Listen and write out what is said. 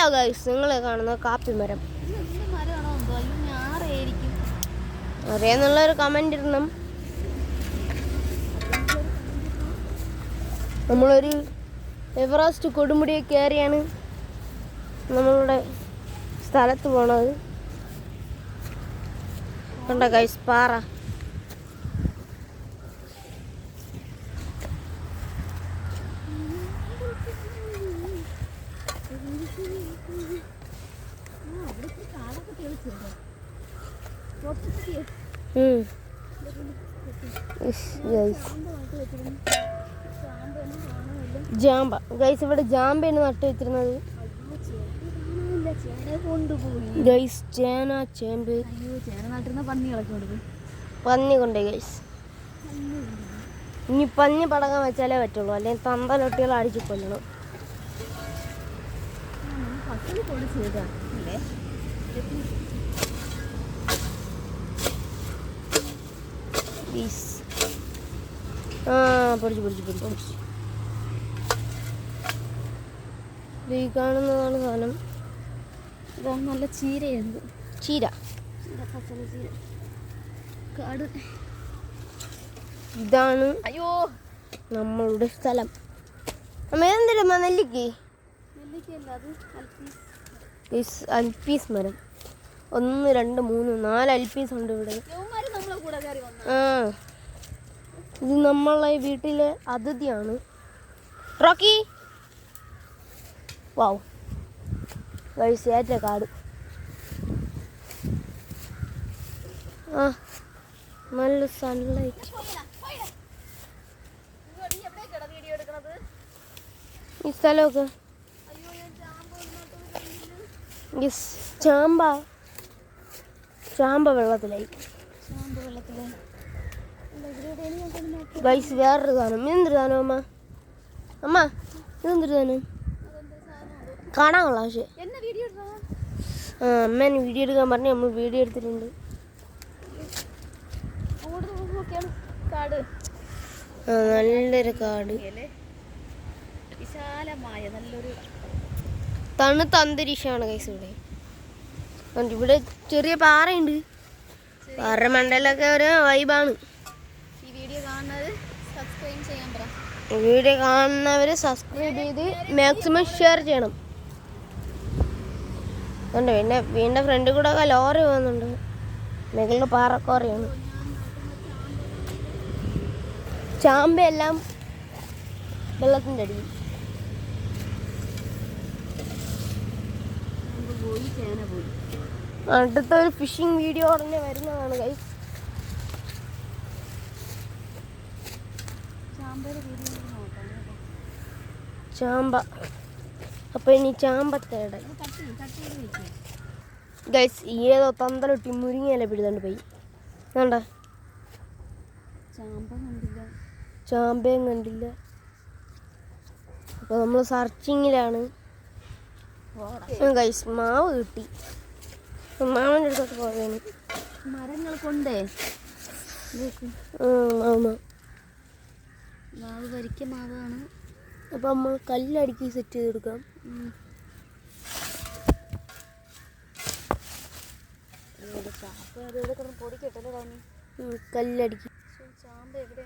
ഇതാ ഗൈസ് നിങ്ങൾ കാണുന്ന കാപ്പി മരം. അറിയാന്നുള്ള ഒരു കമന്റ് ഇടണം. നമ്മളൊരു എവറസ്റ്റ് കൊടുമുടിയെ കയറിയാണ് നമ്മളുടെ സ്ഥലത്ത് പോണത്. കണ്ട ഗൈസ് പാറ. ജാമ്പ. ഗൈസ് ഇവിടെ ജാമ്പയാണ് നട്ടു വെച്ചിരുന്നത്. ഗൈസ് ചേന ചേമ്പ്. പന്നി കൊണ്ടേ ഗൈസ് ഇനി പന്നി പടങ്ങാൻ വെച്ചാലേ പറ്റുള്ളൂ. അല്ലെങ്കിൽ തന്തലൊട്ടികൾ അടിച്ചു കൊല്ലണം. പത്തിൽ കൊണ്ട് ചെയ്താ അല്ലേ ഗൈസ് ആ പൊടിച്ചു പൊടിച്ചു പൊടിച്ചു പൊടിച്ചു ഈ കാണുന്നതാണ് സാധനം ഇതാ നല്ല ചീരയുണ്ട് ചീര പച്ചല ചീര കാട് ഇതാണ് അയ്യോ. നമ്മളുടെ സ്ഥലം. അമ്മ എന്തിനാ നെല്ലിക്ക്? ഗൈസ് മരം. ഒന്ന് രണ്ട് മൂന്ന് നാല് അൽപീസ് ഉണ്ട് ഇവിടെ. ആ. ഇത് നമ്മളെ വീട്ടിലെ അതിഥിയാണ്. റോക്കി! വാവ് ഏറ്റ കാട്. ആ. നല്ല സൺലൈറ്റ് ഈ സ്ഥലമൊക്കെ? യെസ് ചാമ്പ. ചാമ്പ വെള്ളത്തിലായി. ഗൈസ് വേറൊരു സാധനം. ഇതെന്തൊരു സാധനം അമ്മ? അമ്മ ഇതെന്തൊരു സാധനം? കാണാൻ കൊള്ളാം പക്ഷേ. ആ അമ്മേനെ വീഡിയോ എടുക്കാൻ പറഞ്ഞ് നമ്മൾ വീഡിയോ എടുത്തിട്ടുണ്ട്. നല്ലൊരു കാട്. വിശാലമായ നല്ലൊരു തണുത്ത അന്തരീക്ഷമാണ് കൈസ് ഇവിടെ. ഇവിടെ ചെറിയ പാറയുണ്ട്. പാറ മണ്ടലൊക്കെ ഒരു വൈബാണ് വീഡിയോ കാണുന്നവര് സബ്സ്ക്രൈബ് കാണുന്നവർ ചെയ്ത് മാക്സിമം ഷെയർ ചെയ്യണം. കണ്ടോ പിന്നെ വീണ്ടും ഫ്രണ്ടിൽ കൂടെ ഒക്കെ ലോറി പോകുന്നുണ്ട്. മേഖല പാറക്കോറിയാണ്. ചാമ്പയെല്ലാം വെള്ളത്തിന്റെ അടിയിൽ. പോയി ചേന പോയി. അടുത്ത ഒരു ഫിഷിംഗ് വീഡിയോ ഉടനെ വരുന്നതാണ് കൈ. ചാമ്പ. അപ്പൊ ഇനി ചാമ്പ ഗൈസ് ഈ ഗൈസ് ഏതോ തന്തലൊട്ടി മുരിങ്ങയില പിടിതണ്ട് പോയി. വേണ്ട ചാമ്പയും കണ്ടില്ല. അപ്പോൾ നമ്മൾ സെർച്ചിങ്ങിലാണ് ഗൈസ് മാവ് കിട്ടി. മാവിന്റെ അടുത്തോട്ട് പോകാൻ മരങ്ങൾ കൊണ്ടേ. മാവ് വരിക്ക മാവാണ്. അപ്പോൾ നമ്മൾ കല്ലടുക്കി സെറ്റ് ചെയ്ത് കൊടുക്കാം കല്ലടുക്കി. ചാമ്പ എവിടെ?